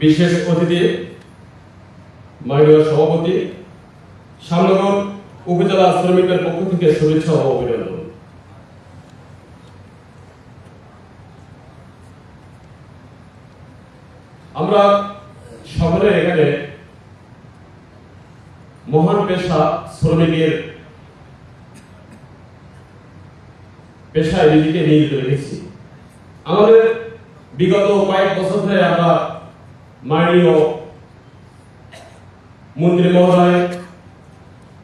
বিশেষ অতিথি মাননীয় সভাপতি শ্যামনগর উপজেলা শ্রমিকদের পক্ষ থেকে শুভেচ্ছা ও অভিনন্দন। আমরা সকলে এখানে মহান পেশা শ্রমিকের পেশায় নিজেকে নিয়োজিত রেখেছি। আমাদের বিগত কয়েক বছর ধরে আমরা মাননীয় মন্ত্রী মহোদয়,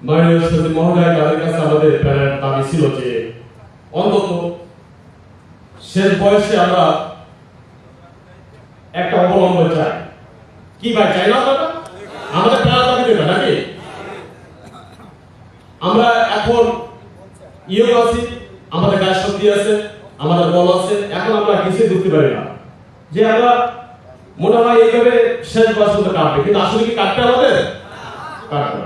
মাননীয় সচিব মহোদয়, তাদের কাছে আমাদের প্রাণের দাবি ছিল যে অন্তত শেষ বয়সে আমরা একটা অবলম্বন চাই। কি ভাই চাই না আমাদের প্রাণের দাবি দেবে নাকি? আমরা এখন ইয়ে আছি, আমাদের গায়ে শক্তি আছে, আমাদের বল আছে, এখন আমরা কিছুই দেখতে পারি না। যে আমরা মনে হয় এইভাবে শেষ মতো কাটবে। কিন্তু আসলে কি কাটতে কাটবে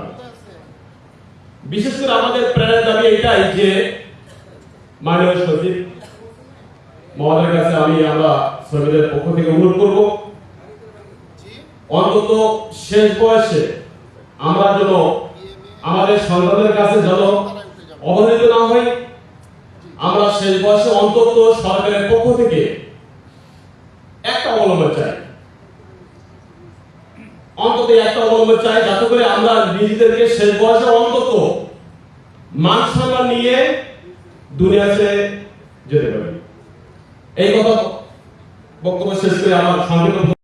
বিশেষ করে আমাদের প্রাণের দাবি এটাই যে মাননীয় সচিব মহোদয়ের কাছে আমি আমরা শ্রমিকদের পক্ষ থেকে অনুরোধ করব, অন্তত শেষ বয়সে আমরা যেন আমাদের সন্তানদের কাছে যেন অবহেলিত না হই। আমরা শেষ বয়সে অন্তত সরকারের পক্ষ থেকে একটা অবলম্বন চাই অন্তত একটা অবলম্বন চাই যাতে করে আমরা নিজেদেরকে শেষ বয়সে অন্তত মান সম্মান নিয়ে দুনিয়াতে যেতে পারি। এই কথা বক্তব্য শেষ করে আমার সংক্ষিপ্ত